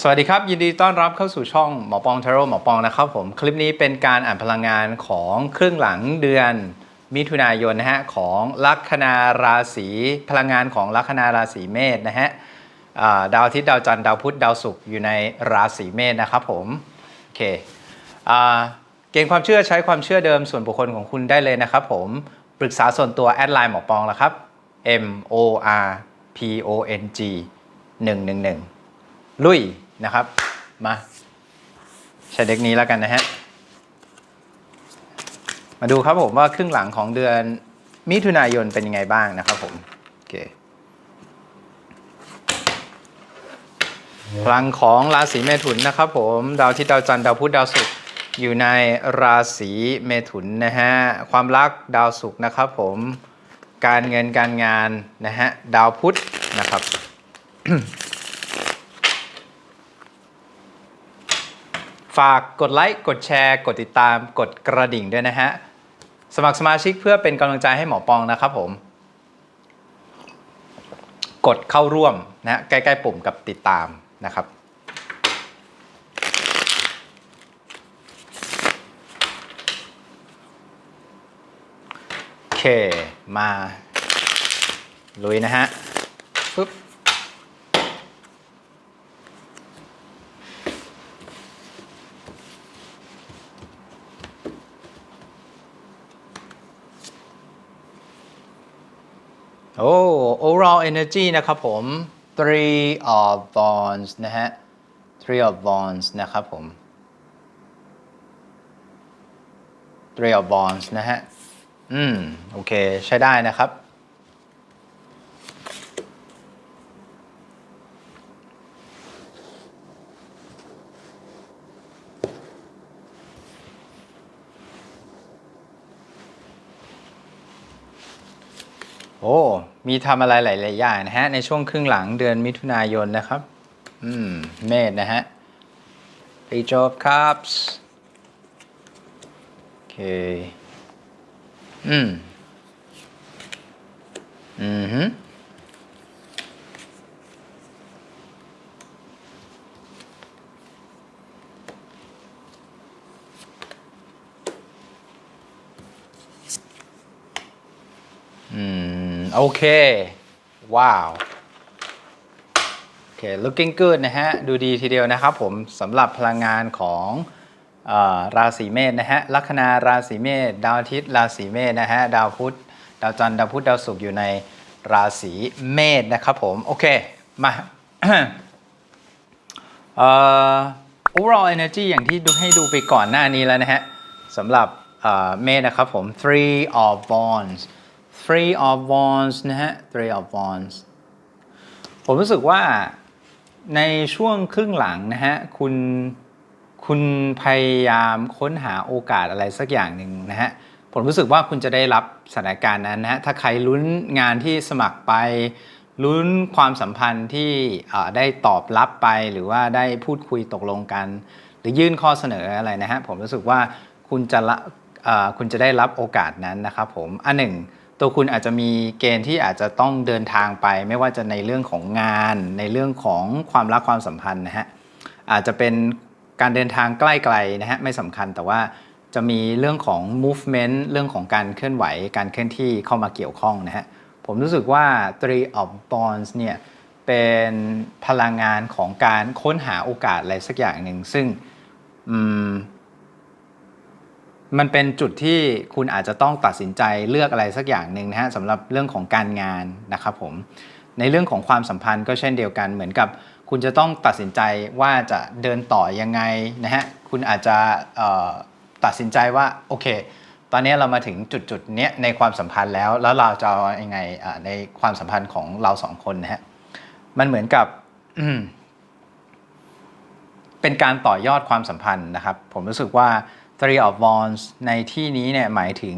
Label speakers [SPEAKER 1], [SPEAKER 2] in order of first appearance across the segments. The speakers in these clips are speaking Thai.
[SPEAKER 1] สวัสดีครับ ยินดีต้อนรับเข้าสู่ช่องหมอปองทาโร่หมอปองนะครับผมคลิปนี้เป็นการอ่านพลังงานของครึ่งหลังเดือนมิถุนายนนะฮะของลัคนาราศีพลังงานของลัคนาราศีเมษนะฮะดาวอาทิตย์ดาวจันทร์ดาวพุธดาวศุกร์อยู่ในราศีเมษนะครับผมโอเคเกณฑ์ความเชื่อใช้ความเชื่อเดิมส่วนบุคคลของคุณได้เลยนะครับผมปรึกษาส่วนตัวแอดไลน์หมอปองแล้วครับ M O R P O N G 111 ลุย นะครับ มาใช้เด็กนี้แล้วกันนะฮะ มาดูครับผมว่าครึ่งหลังของเดือนมิถุนายนเป็นยังไงบ้างนะครับผมโอเคพลังของราศีเมถุนนะครับผมดาวที่ดาวจันทร์ดาวพุธดาวศุกร์อยู่ในราศีเมถุนนะฮะความรักดาวศุกร์นะครับผมการเงินการงานนะฮะดาวพุธนะครับ ฝากกดไลค์ กดแชร์ กดติดตาม กดกระดิ่งด้วยนะฮะ สมัครสมาชิกเพื่อเป็นกำลังใจให้หมอปองนะครับผม กดเข้าร่วมนะฮะใกล้ๆปุ่มกับติดตามนะครับ โอเค มา ลุยนะฮะ โอ้ overall energy นะครับผม three of wands นะฮะ three of wands นะครับผม three of wands นะฮะ อืม โอเค ใช้ได้นะครับ โอ้ มีทำอะไรหลาย ๆ อย่างนะฮะ ในช่วงครึ่งหลังเดือนมิถุนายนนะครับ อืม เมษนะฮะ Page of Cups โอเค อืม อือ โอเค ว้าว โอเค looking good นะฮะ ดูดีทีเดียวนะครับผมสำหรับพลังงานของอราศีเมษนะฮะ ลัคนาราศีเมษ ดาวอาทิตย์ราศีเมษนะฮะ ดาวพุธ ดาวจันทร์ ดาวพุธ ดาวศุกร์อยู่ในราศีเมษนะครับผม โอเค มาอ่อ overall energy อย่างที่ดูให้ดูไปก่อนหน้านี้แล้วนะฮะสำหรับเอ่อเมษนะครับผม three of wands three of wands นะฮะ three of wands ผมรู้สึกว่าในช่วงครึ่งหลังนะฮะ คุณคุณพยายามค้นหาโอกาสอะไรสักอย่างหนึ่งนะฮะ ผมรู้สึกว่าคุณจะได้รับสถานการณ์นั้นนะฮะ ถ้าใครลุ้นงานที่สมัครไปลุ้นความสัมพันธ์ที่ได้ตอบรับไปหรือว่าได้พูดคุยตกลงกัน หรือยื่นข้อเสนออะไรนะฮะ ผมรู้สึกว่าคุณจะละคุณจะได้รับโอกาสนั้นนะครับผมอันหนึ่ง ตัวคุณอาจจะมีเกณฑ์ที่อาจจะต้องเดินทางไป ไม่ว่าจะในเรื่องของงาน ในเรื่องของความรักความสัมพันธ์นะฮะอาจจะเป็นการเดินทางใกล้ๆนะฮะไม่สำคัญแต่ว่าจะมีเรื่องของ movement เรื่องของการเคลื่อนไหว การเคลื่อนที่เข้ามาเกี่ยวข้องนะฮะผมรู้สึกว่า three of bonds เนี่ยเป็นพลังงานของการค้นหาโอกาสอะไรสักอย่างหนึ่งซึ่ง มันเป็นจุดที่คุณอาจจะต้องตัดสินใจเลือกอะไรสักอย่างหนึ่งนะฮะสำหรับเรื่องของการงานนะครับผมในเรื่องของความสัมพันธ์ก็เช่นเดียวกัน เหมือนกับคุณจะต้องตัดสินใจว่าจะเดินต่อยังไงนะฮะคุณอาจจะตัดสินใจว่าโอเค ตอนนี้เรามาถึงจุดจุดๆเนี้ยในความสัมพันธ์แล้ว แล้วเราจะเอายังไงในความสัมพันธ์ของเราสองคนนะฮะมันเหมือนกับเป็นการต่อยอดความสัมพันธ์นะครับ ผมรู้สึกว่า three of wands ในที่นี้เนี่ยหมายถึง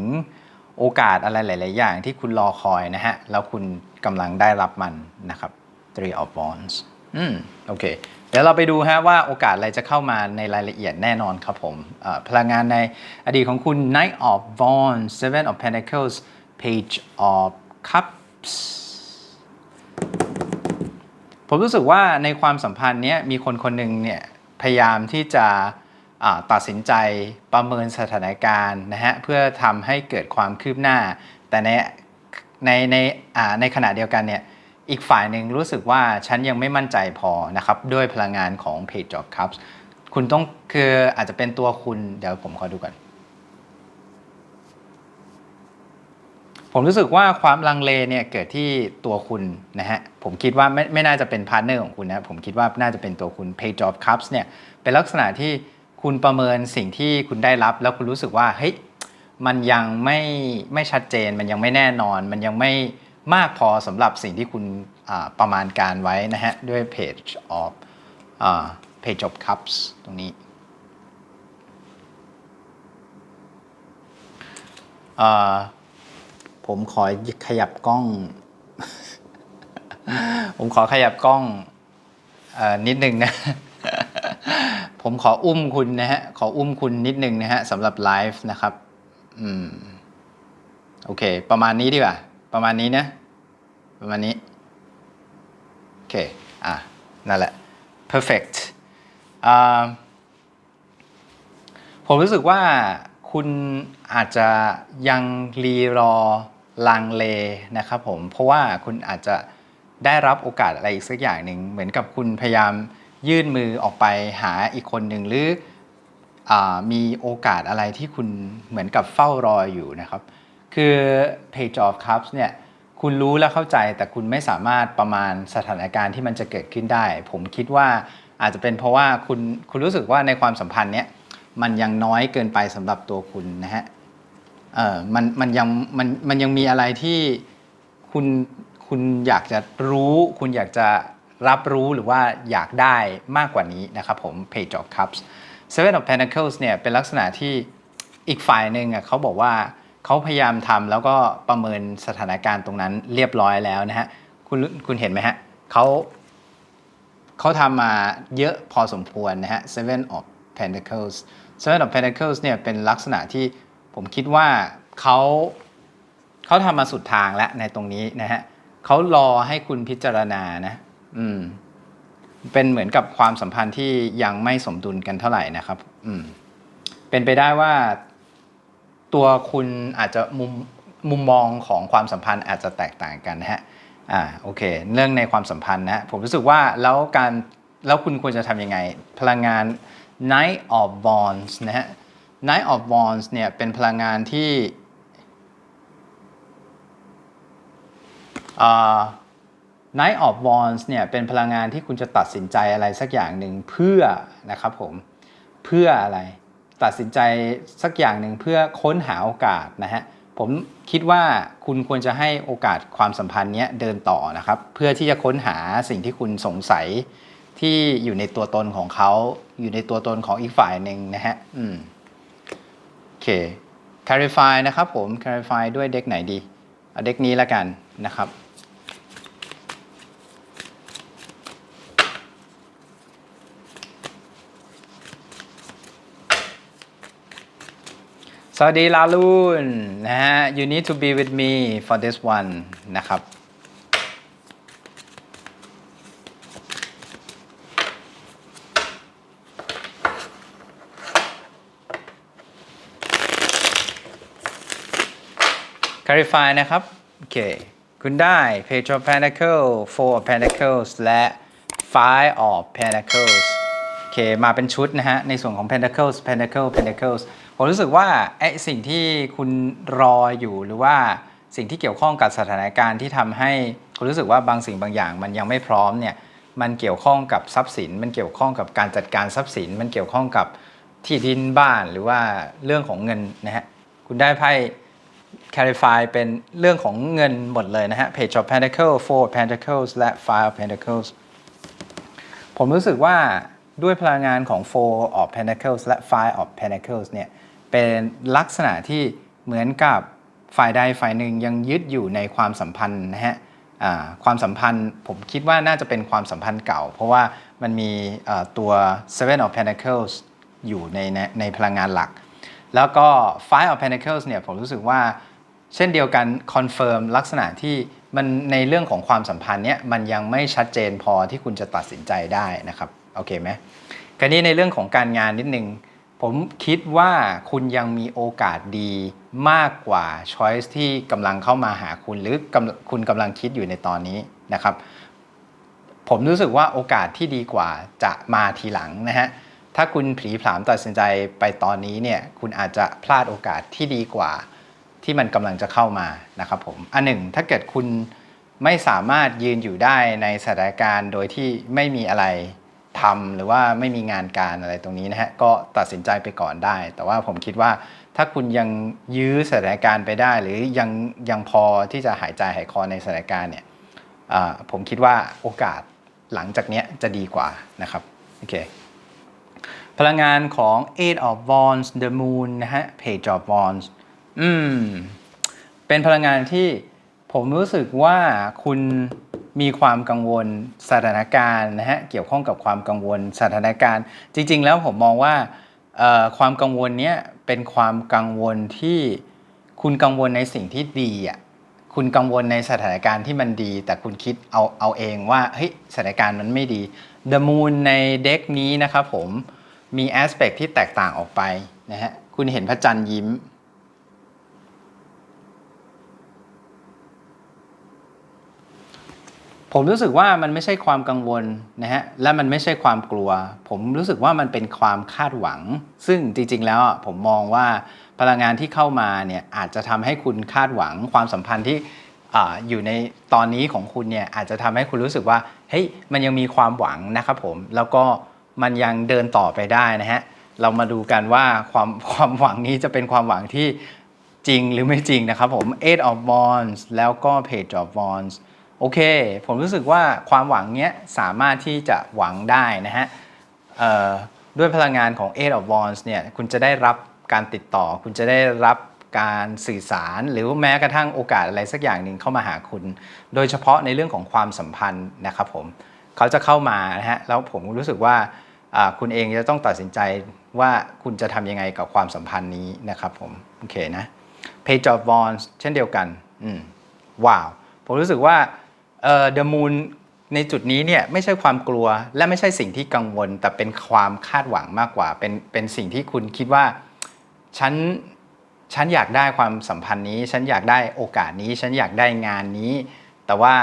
[SPEAKER 1] โอกาสอะไรหลาย ๆ อย่างที่คุณรอคอยนะฮะ แล้วคุณกำลังได้รับมันนะครับ three of wands อืมโอเค เดี๋ยวเราไปดูฮะว่าโอกาสอะไรจะเข้ามาในรายละเอียดแน่นอนครับผมพลังงานในอดีตของคุณ Knight of Wands Seven of Pentacles Page of Cups ผมรู้สึกว่าในความสัมพันธ์เนี้ยมีคนคนหนึ่งเนี่ยพยายามที่จะ ตัดสินใจประเมินสถานการณ์นะฮะเพื่อทำให้เกิดความคืบหน้า แต่ในในในในขณะเดียวกันเนี่ยอีกฝ่ายหนึ่งรู้สึกว่าฉันยังไม่มั่นใจพอนะครับด้วยพลังงานของ Page of Cups คุณต้องคืออาจจะเป็นตัวคุณเดี๋ยวผมขอดูก่อนผมรู้สึกว่าความลังเลเนี่ยเกิดที่ตัวคุณนะฮะผมคิดว่าไม่ไม่น่าจะเป็นพาร์ทเนอร์ของคุณนะผมคิดว่าน่าจะเป็นตัวคุณ Page of Cups เนี่ยเป็นลักษณะที่ คุณประเมินสิ่งที่คุณได้รับ แล้วคุณรู้สึกว่าเฮ้ยมันยังไม่ไม่ชัดเจน มันยังไม่แน่นอน มันยังไม่มากพอสำหรับสิ่งที่คุณประมาณการไว้นะฮะ ด้วย Page of อ่า Page of Cups ตรงนี้ผมขอขยับกล้อง ผมขอขยับกล้องอนิดนึงนะ ผมขออุ้มคุณนะฮะ ขออุ้มคุณนิดนึงนะฮะสำหรับไลฟ์นะครับ อืม โอเค ประมาณนี้ดีกว่า ประมาณนี้นะ ประมาณนี้ โอเค อะ นั่นแหละ perfect อ่าผมรู้สึกว่าคุณอาจจะยังรีรอลังเลนะครับผม เพราะว่าคุณอาจจะได้รับโอกาสอะไรอีกสักอย่างหนึ่ง เหมือนกับคุณพยายาม ยื่นมือออกไปหาอีกคนหนึ่งหรืออมีโอกาสอะไรที่คุณเหมือนกับเฝ้ารออยู่นะครับ คือ Page of Cups เนี่ยคุณรู้และเข้าใจแต่คุณไม่สามารถประมาณสถานการณ์ที่มันจะเกิดขึ้นได้ ผมคิดว่าอาจจะเป็นเพราะว่าคุณคุณรู้สึกว่าในความสัมพันธ์เนี้ยมันยังน้อยเกินไปสำหรับตัวคุณนะฮะเออมันมันยังมันมันยังมีอะไรที่คุณคุณอยากจะรู้ คุณอยากจะ รับรู้หรือว่าอยากได้มากกว่านี้นะครับผม Page of Cups Seven of Pentacles เนี่ยเป็นลักษณะที่อีกฝ่ายหนึ่งเขาบอกว่าเขาพยายามทำแล้วก็ประเมินสถานการณ์ตรงนั้นเรียบร้อยแล้วนะฮะคุณคุณเห็นไหมฮะเขาเขาทำมาเยอะพอสมควรนะฮะ Seven of Pentacles Seven of Pentacles เนี่ยเป็นลักษณะที่ผมคิดว่าเขาเขาทำมาสุดทางแล้วในตรงนี้นะฮะเขารอให้คุณพิจารณานะ อืม เป็นเหมือนกับความสัมพันธ์ที่ยังไม่สมดุลกันเท่าไหร่นะครับ อืม เป็นไปได้ว่าตัวคุณอาจจะมุมมุมมองของความสัมพันธ์อาจจะแตกต่างกันนะฮะ อ่า โอเค เรื่องในความสัมพันธ์นะฮะผมรู้สึกว่าแล้วการแล้วคุณควรจะทำยังไง พลังงาน Knight of Wands นะฮะ Knight of Wands เนี่ยเป็นพลังงานที่อ่า Knight of Wands เนี่ยเป็นพลังงานที่คุณจะตัดสินใจอะไรสักอย่างหนึ่งเพื่อนะครับผมเพื่ออะไรตัดสินใจสักอย่างหนึ่งเพื่อค้นหาโอกาสนะฮะผมคิดว่าคุณควรจะให้โอกาสความสัมพันธ์เนี้ยเดินต่อนะครับ เพื่อที่จะค้นหาสิ่งที่คุณสงสัยที่อยู่ในตัวตนของเขา อยู่ในตัวตนของอีกฝ่ายหนึ่งนะฮะอืมโอเค clarify นะครับผม clarify ด้วยเด็กไหนดีเอาเด็กนี้ละกันนะครับ สวัสดีลาลูนนะฮะ you need to be with me for this one นะครับ clarify นะครับ โอเค คุณได้ page of pentacle four of pentacles และ five of pentacles โอเค มาเป็นชุดนะฮะ ในส่วนของ pentacles pentacle pentacles ผมรู้สึกว่าไอ้สิ่งที่คุณรออยู่หรือว่าสิ่งที่เกี่ยวข้องกับสถานการณ์ที่ทำให้คุณรู้สึกว่าบางสิ่งบางอย่าง มันยังไม่พร้อมเนี่ยมันเกี่ยวข้องกับทรัพย์สิน มันเกี่ยวข้องกับการจัดการทรัพย์สิน มันเกี่ยวข้องกับที่ดินบ้านหรือว่าเรื่องของเงินนะฮะคุณได้ไพ่ clarify เป็นเรื่องของเงินหมดเลยนะฮะ page of pentacle four of pentacles และ five of pentacles ผมรู้สึกว่าด้วยพลังงานของ four of pentacles และ five of pentacles เนี่ย เป็นลักษณะที่เหมือนกับฝ่ายใดฝ่ายหนึ่งยังยึดอยู่ในความสัมพันธ์นะฮะความสัมพันธ์ผมคิดว่าน่าจะเป็นความสัมพันธ์เก่า เพราะว่ามันมีตัว seven of pentacles อยู่ในในในพลังงานหลัก แล้วก็ five of pentacles เนี่ยผมรู้สึกว่าเช่นเดียวกันคอนเฟิร์มลักษณะที่มันในเรื่องของความสัมพันธ์เนี่ยมันยังไม่ชัดเจนพอที่คุณจะตัดสินใจได้นะครับ โอเคไหมคราวนี้ในเรื่องของการงานนิดนึง ผมคิดว่าคุณยังมีโอกาสดีมากกว่าช้อยส์ที่กำลังเข้ามาหาคุณหรือคุณกำลังคิดอยู่ในตอนนี้นะครับ ผมรู้สึกว่าโอกาสที่ดีกว่าจะมาทีหลังนะฮะถ้าคุณผีผลามตัดสินใจไปตอนนี้เนี่ยคุณอาจจะพลาดโอกาสที่ดีกว่า ที่มันกำลังจะเข้ามานะครับผมอันหนึ่งถ้าเกิดคุณไม่สามารถยืนอยู่ได้ในสถานการณ์โดยที่ไม่มีอะไร ทำหรือว่าไม่มีงานการอะไรตรงนี้นะฮะก็ตัดสินใจไปก่อนได้ แต่ว่าผมคิดว่าถ้าคุณยังยื้อสถานการณ์ไปได้ หรือยังยังพอที่จะหายใจหายคอในสถานการณ์เนี่ยผมคิดว่าโอกาสหลังจากเนี้ยจะดีกว่านะครับโอเคพลังงานของ Eight of Wands The Moon นะฮะ Page of Wands อืมเป็นพลังงานที่ผมรู้สึกว่าคุณ มีความกังวลสถานการณ์นะฮะเกี่ยวข้องกับความกังวลสถานการณ์ จริง ๆ แล้วผมมองว่าความกังวลเนี้ยเป็นความกังวลที่คุณกังวลในสิ่งที่ดีอะคุณกังวลในสถานการณ์ที่มันดี แต่คุณคิดเอาเอาเองว่าเฮ้ยสถานการณ์มันไม่ดี The Moon ในเด็กนี้นะครับผมมีแอสเป t ที่แตกต่างออกไปนะฮะคุณเห็นพระจันทร์ยิ้ม ผมรู้สึกว่ามันไม่ใช่ความกังวลนะฮะและมันไม่ใช่ความกลัว ผมรู้สึกว่ามันเป็นความคาดหวัง ซึ่งจริงๆแล้วผมมองว่าพลังงานที่เข้ามาเนี่ยอาจจะทำให้คุณคาดหวังความสัมพันธ์ที่ออยู่ในตอนนี้ของคุณเนี่ยอาจจะทำให้คุณรู้สึกว่าเฮ้ยมันยังมีความหวังนะครับผมแล้วก็มันยังเดินต่อไปได้นะฮะเรามาดูกันว่าความความหวังนี้จะเป็นความหวังที่จริงหรือไม่จริงนะครับผม Eight of Wands แล้วก็ Page of Wands โอเค ผมรู้สึกว่าความหวังเนี้ยสามารถที่จะหวังได้นะฮะด้วยพลังงานของ Eight of Wands เนี่ยคุณจะได้รับการติดต่อ คุณจะได้รับการสื่อสาร หรือแม้กระทั่งโอกาสอะไรสักอย่างหนึ่งเข้ามาหาคุณ โดยเฉพาะในเรื่องของความสัมพันธ์นะครับผมเขาจะเข้ามานะฮะแล้วผมรู้สึกว่าอ่าคุณเองจะต้องตัดสินใจว่าคุณจะทำยังไงกับความสัมพันธ์นี้นะครับผมโอเคนะ Page of Wands เช่นเดียวกันอืมว้าวผมรู้สึกว่า เอ่อ The Moon ในจุดนี้เนี่ยไม่ใช่ความกลัวและไม่ใช่สิ่งที่กังวล แต่เป็นความคาดหวังมากกว่า เป็นเป็นสิ่งที่คุณคิดว่าฉันฉันอยากได้ความสัมพันธ์นี้ ฉันอยากได้โอกาสนี้ ฉันอยากได้งานนี้ แต่ว่า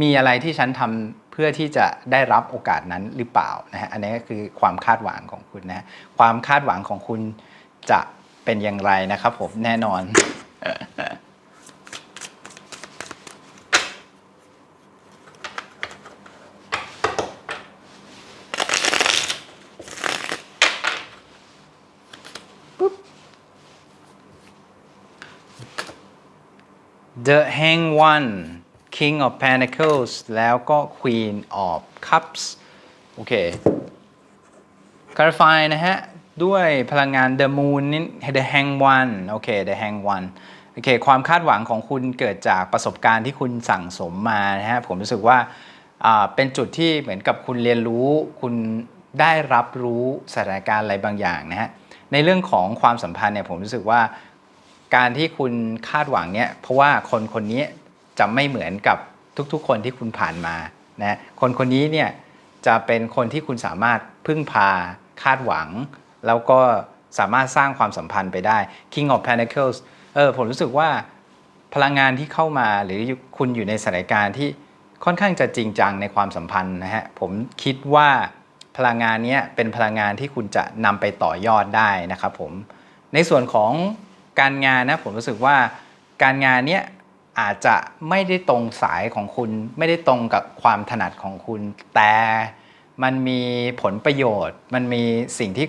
[SPEAKER 1] มีอะไรที่ฉันทำเพื่อที่จะได้รับโอกาสนั้นหรือเปล่านะฮะอันนี้ก็คือความคาดหวังของคุณนะฮะความคาดหวังของคุณจะเป็นอย่างไรนะครับผมแน่นอน The Hang One King of Pentacles แล้วก็ Queen of Cups โอเค clarify นะฮะ ด้วยพลังงาน The Moon นี่ The Hang One โอเค The Hang One โอเค ความคาดหวังของคุณเกิดจากประสบการณ์ที่คุณสั่งสมมานะฮะ ผมรู้สึกว่าอ่าเป็นจุดที่เหมือนกับคุณเรียนรู้ คุณได้รับรู้สถานการณ์อะไรบางอย่างนะฮะ ในเรื่องของความสัมพันธ์เนี่ยผมรู้สึกว่า การที่คุณคาดหวังเนี่ยเพราะว่าคนคนนี้จะไม่เหมือนกับทุกๆ คนที่คุณผ่านมานะคนคนนี้เนี่ยจะเป็นคนที่คุณสามารถพึ่งพาคาดหวัง แล้วก็สามารถสร้างความสัมพันธ์ไปได้ King of Pentacles เออผมรู้สึกว่าพลังงานที่เข้ามาหรือคุณอยู่ในสถานการณ์ที่ค่อนข้างจะจริงจังในความสัมพันธ์นะฮะผมคิดว่าพลังงานเนี้ยเป็นพลังงานที่คุณจะนำไปต่อยอดได้นะครับผมในส่วนของ การงานนะผมรู้สึกว่าการงานเนี้ยอาจจะไม่ได้ตรงสายของคุณ ไม่ได้ตรงกับความถนัดของคุณ แต่มันมีผลประโยชน์ มันมีสิ่งที่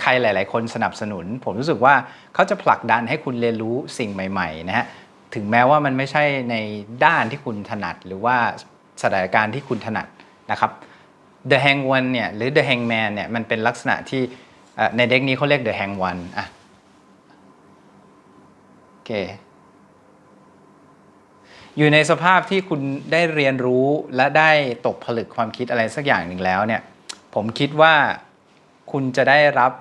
[SPEAKER 1] ใครหลาย ๆ คนสนับสนุน ผมรู้สึกว่าเขาจะผลักดันให้คุณเรียนรู้สิ่งใหม่ ๆ นะฮะถึงแม้ว่ามันไม่ใช่ในด้านที่คุณถนัด หรือว่าสถานการณ์ที่คุณถนัดนะครับ The Hang One เนี่ยหรือ The Hangman เนี่ยมันเป็นลักษณะที่ในเด็กนี้เขาเรียก The Hang One อะ อเคอยู่ในสภาพที่คุณได้เรียนรู้และได้ตกผลึกความคิดอะไรสักอย่างหนึ่งแล้วเนี่ย ผมคิดว่าคุณจะได้รับ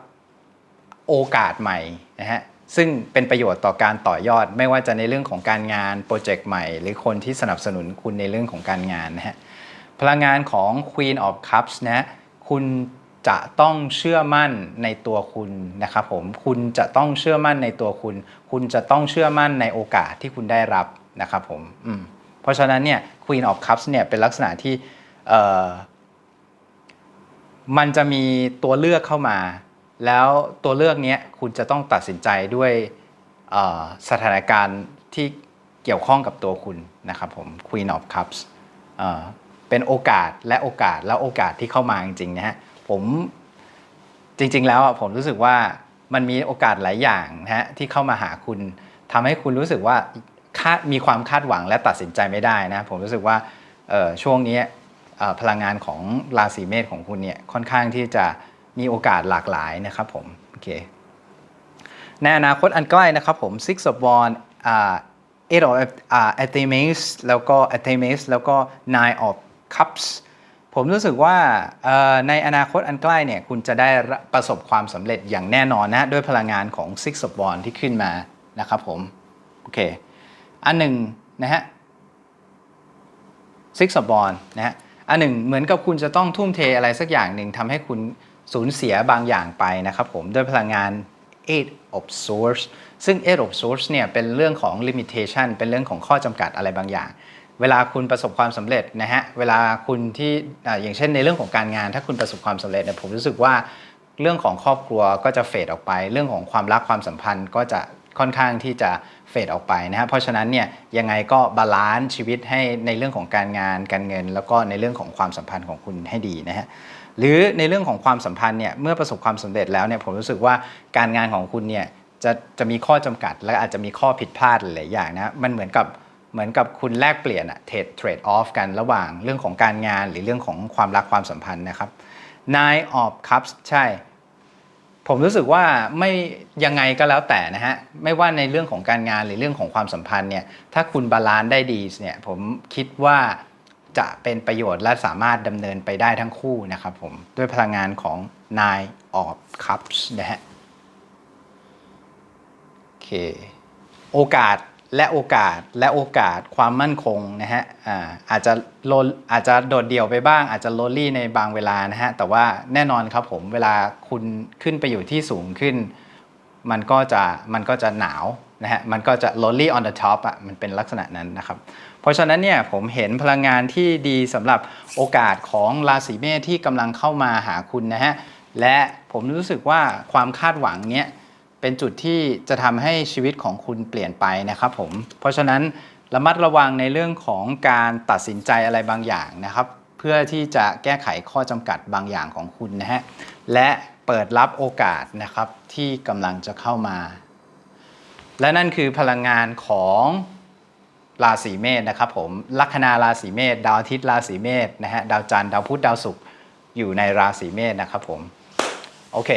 [SPEAKER 1] โอกาสใหม่นะฮะซึ่งเป็นประโยชน์ต่อการต่อยอด ไม่ว่าจะในเรื่องของการงานโปรเจกต์ใหม่ หรือคนที่สนับสนุนคุณในเรื่องของการงานนะฮะพลังงานของ Queen of Cups นะคุณ จะต้องเชื่อมั่นในตัวคุณนะครับผมคุณจะต้องเชื่อมั่นในตัวคุณ คุณจะต้องเชื่อมั่นในโอกาสที่คุณได้รับนะครับผมมเพราะฉะนั้นเนี่ย Queen of Cups เนี่ยเป็นลักษณะที่มันจะมีตัวเลือกเข้ามา แล้วตัวเลือกนี้คุณจะต้องตัดสินใจด้วยสถานการณ์ที่เกี่ยวข้องกับตัวคุณนะครับผม Queen of Cups เเป็นโอกาสและโอกาสแล้วโอกาสที่เข้ามาจริงๆนะฮะ ผมจริง ๆ แล้วผมรู้สึกว่ามันมีโอกาสหลายอย่างนะฮะที่เข้ามาหาคุณทำให้คุณรู้สึกว่าคาดมีความคาดหวังและตัดสินใจไม่ได้นะผมรู้สึกว่าช่วงนี้พลังงานของราศีเมษของคุณเนี่ยค่อนข้างที่จะมีโอกาสหลากหลายนะครับผมโอเคในอนาคตอันใกล้นะครับผม six of wands อ่า eight of อ่า Artemis แล้วก็ Artemis แล้วก็ nine of cups ผมรู้สึกว่าในอนาคตอันใกล้เนี่ยคุณจะได้ประสบความสำเร็จอย่างแน่นอนนะด้วยพลังงานของ six of w a n d ที่ขึ้นมานะครับผมโอเคอันหนึ่งนะฮะ Six of Bond นะฮะอันหนึ่งเหมือนกับคุณจะต้องทุ่มเทอะไรสักอย่างหนึ่งทำให้คุณสูญเสียบางอย่างไปนะครับผมด้วยพลังงาน Eight of Swords ซึ่ง Eight of Swords เนี่ยเป็นเรื่องของ limitation เป็นเรื่องของข้อจำกัดอะไรบางอย่าง เวลาคุณประสบความสำเร็จนะฮะเวลาคุณที่อย่างเช่นในเรื่องของการงาน ถ้าคุณประสบความสำเร็จเนี่ยผมรู้สึกว่าเรื่องของครอบครัวก็จะเฟดออกไป เรื่องของความรักความสัมพันธ์ก็จะค่อนข้างที่จะเฟดออกไปนะฮะเพราะฉะนั้นเนี่ยยังไงก็บาลานซ์ชีวิตให้ในเรื่องของการงานการเงิน แล้วก็ในเรื่องของความสัมพันธ์ของคุณให้ดีนะฮะหรือในเรื่องของความสัมพันธ์เนี่ยเมื่อประสบความสำเร็จแล้วเนี่ยผมรู้สึกว่าการงานของคุณเนี่ยจะจะมีข้อจำกัดและอาจจะมีข้อผิดพลาดหลายอย่างนะมันเหมือนกับ เหมือนกับคุณแลกเปลี่ยนอะเทรดเทรดออฟกันระหว่างเรื่องของการงานหรือเรื่องของความรักความสัมพันธ์นะครับ Nine of Cups ใช่ ผมรู้สึกว่าไม่ยังไงก็แล้วแต่นะฮะ ไม่ว่าในเรื่องของการงานหรือเรื่องของความสัมพันธ์เนี่ย ถ้าคุณบาลานซ์ได้ดีเนี่ย ผมคิดว่าจะเป็นประโยชน์และสามารถดำเนินไปได้ทั้งคู่นะครับผม ด้วยพลังงานของ Nine of Cups นะฮะ โอเค โอกาส และโอกาสและโอกาสความมั่นคงนะฮะอาอาจจะโลอาจจะโดดเดี่ยวไปบ้าง อาจจะโลลี่ในบางเวลานะฮะแต่ว่าแน่นอนครับผมเวลาคุณขึ้นไปอยู่ที่สูงขึ้น มันก็จะมันก็จะหนาวนะฮะมันก็จะ lonely on the top อะมันเป็นลักษณะนั้นนะครับ เพราะฉะนั้นเนี่ยผมเห็นพลังงานที่ดีสำหรับโอกาสของราศีเมษที่กำลังเข้ามาหาคุณนะฮะและผมรู้สึกว่าความคาดหวังเนี้ย เป็นจุดที่จะทำให้ชีวิตของคุณเปลี่ยนไปนะครับผม เพราะฉะนั้นระมัดระวังในเรื่องของการตัดสินใจอะไรบางอย่างนะครับ เพื่อที่จะแก้ไขข้อจำกัดบางอย่างของคุณนะฮะ และเปิดรับโอกาสนะครับที่กำลังจะเข้ามา และนั่นคือพลังงานของราศีเมษนะครับผมลัคนาราศีเมษดาวอาทิตย์ราศีเมษนะฮะดาวจันทร์ดาวพุธดาวศุกร์อยู่ในราศีเมษนะครับผม โอเค